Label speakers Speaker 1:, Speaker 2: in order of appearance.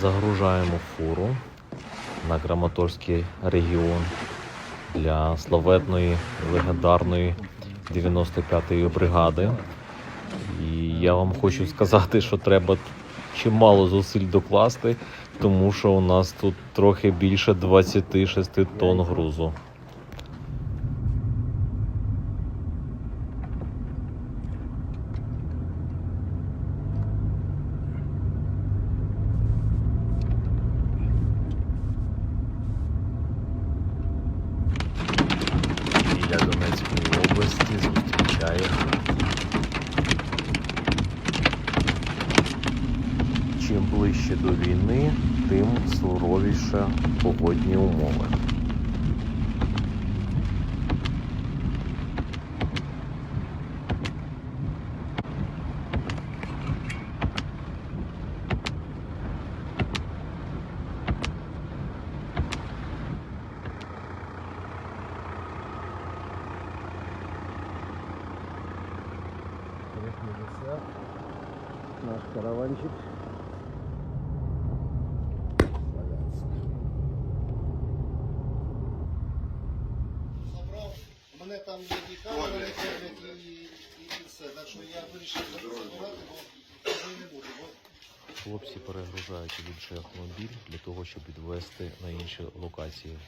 Speaker 1: Загружаємо фуру на Краматорський регіон для славетної легендарної 95-ї бригади. І я вам хочу сказати, що треба чимало зусиль докласти, тому що у нас тут трохи більше 26 тонн грузу. Області зустрічає Чим ближче до війни, тим суровіше погодні умови.
Speaker 2: Наш караванчик.
Speaker 3: Забрав, мене там є і камери, вони кормлять і, все. Так що я вирішив забрати, бо не буду.
Speaker 1: Хлопці перегружають інший автомобіль для того, щоб відвести на інші локації.